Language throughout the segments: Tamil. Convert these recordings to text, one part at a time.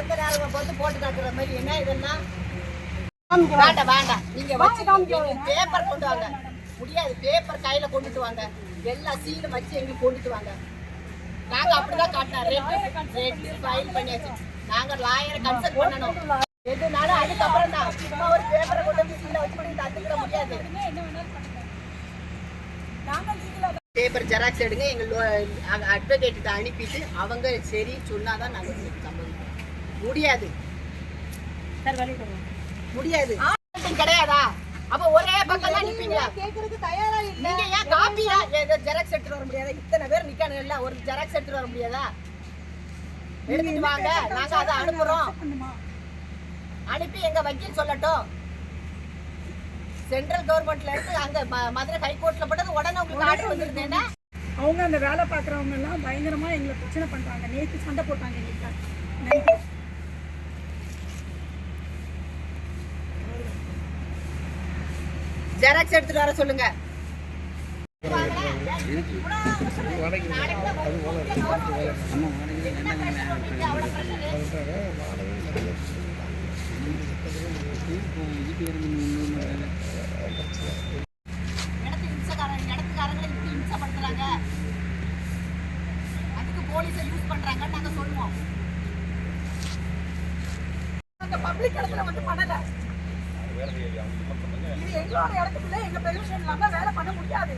வசந்த நேரம் போட்டு காட்டுற மாதிரி என்ன இதெல்லாம் வேண்டாம் வேண்டாம் நீங்க வச்சு பேப்பர் கொண்டு வாங்க முடியாது பேப்பர் கையில கொண்டுட்டு வாங்க எல்லா சீலும் வச்சு எங்களுக்கு கொண்டுட்டு வாங்க நாங்க அப்படிதான் காட்டினோம் ரேட் ரேட் ஃபைல் பண்ணியாச்சு நாங்க லாயரை கன்சல்ட் பண்ணணும் எதுனாலும் அதுக்கப்புறம் தான் சும்மா ஒரு பேப்பரை கொண்டு வந்து சீல வச்சு பண்ணி தந்துக்கிட முடியாது பேப்பர் ஜெராக்ஸ் எடுங்க எங்க அட்வொகேட்டு அனுப்பிட்டு அவங்க சரி சொன்னாதான் நாங்க உங்களுக்கு சம்மதிப்போம் முடியாது. முடியாது. கிடையாதா? அப்ப ஒரே பக்கம் தான் நிப்பீங்களா? கேக்குறதுக்கு தயாரா இல்ல. நீங்க ஏன் காப்பியா ஜெராக்ஸ் எடுத்துட்டு வர முடியாதா? இத்தனை பேர் நிக்கானுங்க இல்ல ஒரு ஜெராக்ஸ் எடுத்துட்டு வர முடியாதா? எடுத்துட்டு வாங்க. நாங்க அதை அனுப்புறோம். அனுப்பி எங்க வக்கீல் சொல்லட்டும். சென்ட்ரல் கவர்மெண்ட்ல இருந்து அங்க ம- மதுரை ஹைகோர்ட்ல போட்டது உடனே உங்களுக்கு ஆர்டர் வந்துருந்தேன்னா அவங்க அந்த வேலை பார்க்குறவங்க எல்லாம் பயங்கரமா எங்களை பிரச்சனை பண்றாங்க. நேத்து சண்டை போட்டாங்க எங்ககிட்ட ஜெராக்ஸ் எடுத்துட்டு வர சொல்லுங்க. இடத்து இடத்துக்காரங்களை அதுக்கு போலீஸை யூஸ் பண்றாங்கன்னு நாங்க சொல்லுவோம். அந்த பப்ளிக் இடத்துல வந்து பண்ணல. இது எங்களோட இடத்துக்குள்ள எங்க பெர்மிஷன் இல்லாம வேலை பண்ண முடியாது.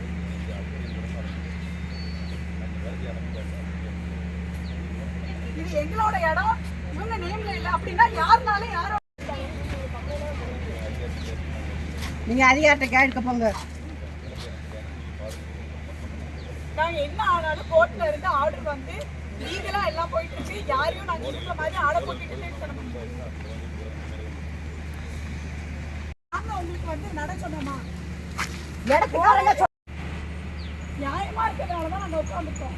இது எங்களோட இடம். இவங்க நேம்ல இல்ல. அப்படின்னா யாருனாலும் யாரும் நீங்க அதிகாரத்தை கேட்க போங்க. நாங்க என்ன ஆனாலும் கோர்ட்ல இருந்து ஆர்டர் வந்து லீகலா எல்லாம் போயிட்டு இருக்கு. யாரையும் நாங்க இருக்கிற மாதிரி ஆட போட்டுட்டு பண்ண முடியாது நாங்க உங்களுக்கு வந்து நட சொன்னோமா சொல்- நியாயமா இருக்கிறதுனால தான் நாங்க உட்காந்துருக்கோம்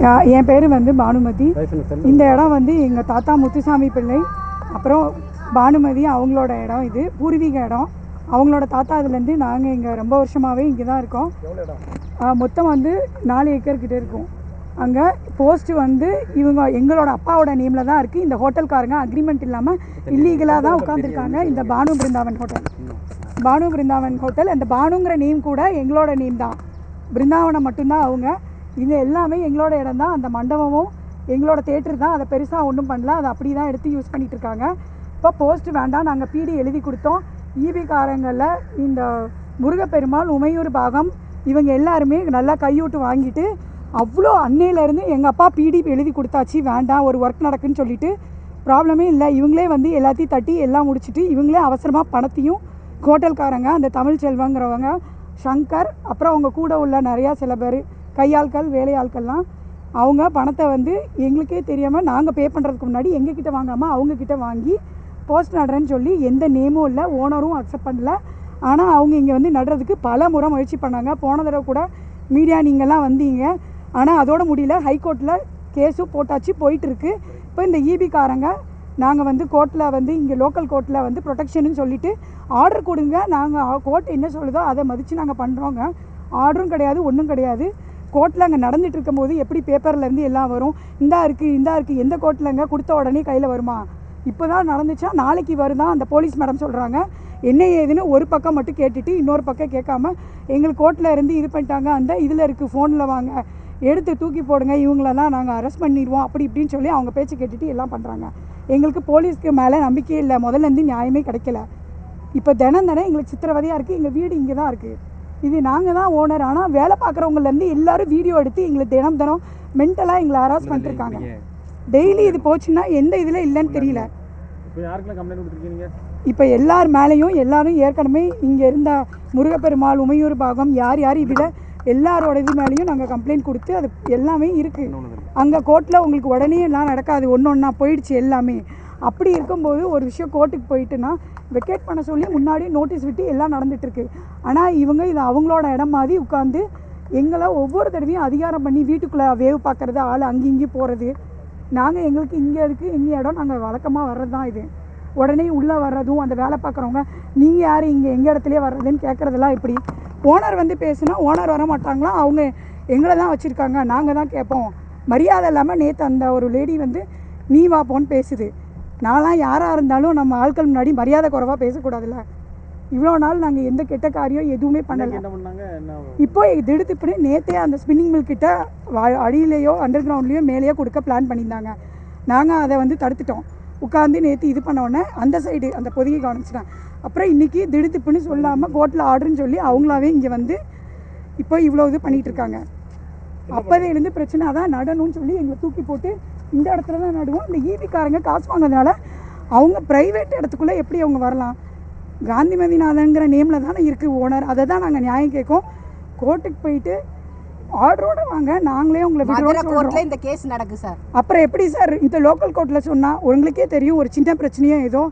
யா- என் பேர் வந்து பானுமதி. இந்த இடம் வந்து எங்கள் தாத்தா முத்துசாமி பிள்ளை. அப்புறம் பானுமதி அவங்களோட இடம் இது. பூர்வீக இடம். அவங்களோட தாத்தா இதுலேருந்து நாங்கள் இங்கே ரொம்ப வருஷமாகவே இங்கே தான் இருக்கோம். மொத்தம் வந்து நாலு ஏக்கர் கிட்ட இருக்கும். அங்கே போஸ்ட் வந்து இவங்க எங்களோட அப்பாவோட நேமில் தான் இருக்குது இந்த ஹோட்டல்காரங்க அக்ரிமெண்ட் இல்லாமல் இல்லீகலாக தான் உட்காந்துருக்காங்க இந்த பானு பிருந்தாவன் ஹோட்டல் பானு பிருந்தாவன் ஹோட்டல் அந்த பானுங்கிற நேம் கூட எங்களோட நேம் தான். பிருந்தாவனம் மட்டும்தான் அவங்க. இது எல்லாமே எங்களோட இடம் தான் அந்த மண்டபமும் எங்களோட தேட்டர் தான் அதை பெருசாக ஒன்றும் பண்ணல. அதை அப்படி தான் எடுத்து யூஸ் பண்ணிகிட்டு இருக்காங்க. இப்போ போஸ்ட் வேண்டாம். நாங்கள் பிடி எழுதி கொடுத்தோம். ஈபி காரங்களில் இந்த முருகப்பெருமாள் உமையூர் பாகம் இவங்க எல்லாருமே நல்லா கையூட்டு வாங்கிட்டு அவ்வளோ அன்னையிலேருந்து எங்கள் அப்பா பிடி எழுதி கொடுத்தாச்சு. வேண்டாம் ஒரு ஒர்க் நடக்குன்னு சொல்லிட்டு. ப்ராப்ளமே இல்லை. இவங்களே வந்து எல்லாத்தையும் தட்டி எல்லாம் முடிச்சிட்டு இவங்களே அவசரமாக பணத்தையும் ஹோட்டல்காரங்க அந்த தமிழ் செல்வங்கிறவங்க சங்கர் அப்புறம் அவங்க கூட உள்ள நிறையா சில பேர் கையாட்கள் வேலையாட்கள்லாம் அவங்க பணத்தை வந்து எங்களுக்கே தெரியாமல் நாங்கள் பே பண்ணுறதுக்கு முன்னாடி எங்ககிட்ட வாங்காமல் அவங்கக்கிட்ட வாங்கி போஸ்ட் நடுறேன்னு சொல்லி எந்த நேமும் இல்லை ஓனரும் அக்செப்ட் பண்ணல. ஆனால் அவங்க இங்கே வந்து நடுறதுக்கு பல முறை முயற்சி பண்ணாங்க. போன தடவை கூட மீடியா நீங்கள்லாம் வந்தீங்க. ஆனால் அதோட முடியல. ஹைகோர்ட்டில் கேஸும் போட்டாச்சு போயிட்டுருக்கு. இப்போ இந்த ஈபிக்காரங்க நாங்கள் வந்து கோர்ட்டில் வந்து இங்கே லோக்கல் கோர்ட்டில் வந்து ப்ரொடெக்ஷன்னு சொல்லிவிட்டு ஆர்டர் கொடுங்க. நாங்கள் கோர்ட் என்ன சொல்லுதோ அதை மதித்து நாங்கள் பண்ணுறோங்க ஆர்டரும் கிடையாது ஒன்றும் கிடையாது. கோர்ட்டில் அங்கே நடந்துட்டு இருக்கும்போது எப்படி பேப்பர்லேருந்து எல்லாம் வரும்? இந்தா இருக்குது இந்தா இருக்குது எந்த கோர்ட்லங்க கொடுத்த உடனே கையில் வருமா? இப்போ தான் நடந்துச்சா நாளைக்கு வருதான் அந்த போலீஸ் மேடம் சொல்கிறாங்க என்ன ஏதுன்னு ஒரு பக்கம் மட்டும் கேட்டுட்டு இன்னொரு பக்கம் கேட்காம எங்களுக்கு கோர்ட்டில் இருந்து இது பண்ணிட்டாங்க. அந்த இதில் இருக்குது ஃபோனில் வாங்க. எடுத்து தூக்கி போடுங்க. இவங்களெல்லாம் நாங்கள் அரெஸ்ட் பண்ணிடுவோம். அப்படி இப்படின்னு சொல்லி அவங்க பேச்சு கேட்டுட்டு எல்லாம் பண்ணுறாங்க எங்களுக்கு போலீஸ்க்கு மேலே நம்பிக்கையே இல்லை. முதல்ல இருந்து நியாயமே கிடைக்கல. இப்போ தினம் தினம் எங்களுக்கு சித்திரவதையாக இருக்குது எங்கள் வீடு இங்கே தான் இருக்குது இது நாங்கள் தான் ஓனர் ஆனால் வேலை பார்க்குறவங்கலேருந்து எல்லாரும் வீடியோ எடுத்து எங்களை தினம் தினம் மென்டலாக எங்களை ஹராஸ் பண்ணிட்டுருக்காங்க டெய்லி இது போச்சுன்னா எந்த இதில் இல்லைன்னு தெரியல. இப்போ எல்லார் மேலேயும் எல்லாரும் ஏற்கனவே இங்கே இருந்த முருகப்பெருமாள் உமையூர் பாகம் யார் யார் இதில் எல்லாரோட இது மேலேயும் நாங்கள் கம்ப்ளைண்ட் கொடுத்து அது எல்லாமே இருக்குது அங்கே கோர்ட்டில் உங்களுக்கு உடனே எல்லாம் நடக்காது. ஒன்று ஒன்றா போயிடுச்சு எல்லாமே. அப்படி இருக்கும்போது ஒரு விஷயம் கோர்ட்டுக்கு போயிட்டுனா வெக்கேட் பண்ண சொல்லி முன்னாடி நோட்டீஸ் விட்டு எல்லாம் நடந்துட்டுருக்கு ஆனால் இவங்க இது அவங்களோட இடம் மாதிரி உட்காந்து எங்களை ஒவ்வொரு தடவையும் அதிகாரம் பண்ணி வீட்டுக்குள்ளே வேவு பார்க்குறது ஆள் அங்கேயும் இங்கேயும் போகிறது நாங்கள் எங்களுக்கு இங்கே இருக்குது இங்கே இடம் நாங்கள் வழக்கமாக வர்றது தான் இது. உடனே உள்ளே வர்றதும் அந்த வேலை பார்க்குறவங்க நீங்கள் யார் இங்கே எங்கள் இடத்துலையே வர்றதுன்னு கேட்குறதெல்லாம் இப்படி ஓனர் வந்து பேசுனா ஓனர் வர மாட்டாங்களா? அவங்க எங்களை தான் வச்சுருக்காங்க நாங்கள் தான் கேட்போம். மரியாதை இல்லாமல் நேற்று அந்த ஒரு லேடி வந்து நீ வாப்போன்னு பேசுது. நான்லாம் யாராக இருந்தாலும் நம்ம ஆட்கள் முன்னாடி மரியாதை குறைவாக பேசக்கூடாதுல்ல. இவ்வளோ நாள் நாங்கள் எந்த கெட்ட காரியம் எதுவுமே பண்ணலை. இப்போ திடுதிப்புனு நேற்றே அந்த ஸ்பின்னிங் மில் கிட்ட வ- அடியிலேயோ அண்டர் கிரவுண்ட்லேயோ மேலேயோ கொடுக்க பிளான் பண்ணியிருந்தாங்க. நாங்கள் அதை வந்து தடுத்துட்டோம். உட்காந்து நேற்று இது பண்ண உடனே அந்த சைடு அந்த பொதிகை கவனிச்சிட்டேன் அப்புறம் இன்றைக்கி திடுதிப்புன்னு சொல்லாமல் கோர்ட்டில் ஆர்டர்னு சொல்லி அவங்களாவே இங்கே வந்து இப்போ இவ்வளோ இது பண்ணிகிட்டு இருக்காங்க. அப்போதையிலேருந்து பிரச்சனை அதான் நடணும்னு சொல்லி எங்களை தூக்கி போட்டு இந்த இடத்துல தான் நடுவோம். இந்த ஈபிக்காரங்க காசு வாங்குறதுனால அவங்க ப்ரைவேட் இடத்துக்குள்ளே எப்படி அவங்க வரலாம்? காந்தி மதிநாதன்கிற நேமில் தானே இருக்குது ஓனர். அதை தான் நாங்கள் நியாயம் கேட்கோம். கோர்ட்டுக்கு போயிட்டு ஆர்டரோட வாங்க. நாங்களே உங்களை மதுரை இந்த கேஸ் நடக்கு சார். அப்புறம் எப்படி சார்? இந்த லோக்கல் கோர்ட்டில் சொன்னால் உங்களுக்கே தெரியும் ஒரு சின்ன பிரச்சனையோ ஏதோ.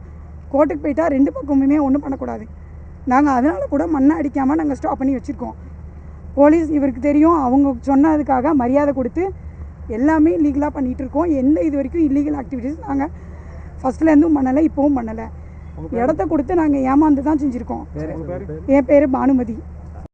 கோர்ட்டுக்கு போயிட்டா ரெண்டு பக்கமுமே ஒன்றும் பண்ணக்கூடாது. நாங்கள் அதனால் கூட மண்ணை அடிக்காமல் நாங்கள் ஸ்டாப் பண்ணி வச்சுருக்கோம். போலீஸ் இவருக்கு தெரியும். அவங்க சொன்னதுக்காக மரியாதை கொடுத்து எல்லாமே லீகலாக பண்ணிகிட்டு இருக்கோம். எந்த இது வரைக்கும் இல்லீகல் ஆக்டிவிட்டீஸ் நாங்கள் ஃபஸ்ட்லேருந்தும் பண்ணலை இப்போவும் பண்ணலை. இடத்த கொடுத்து நாங்கள் ஏமாந்து தான் செஞ்சுருக்கோம் என் பேர் பானுமதி.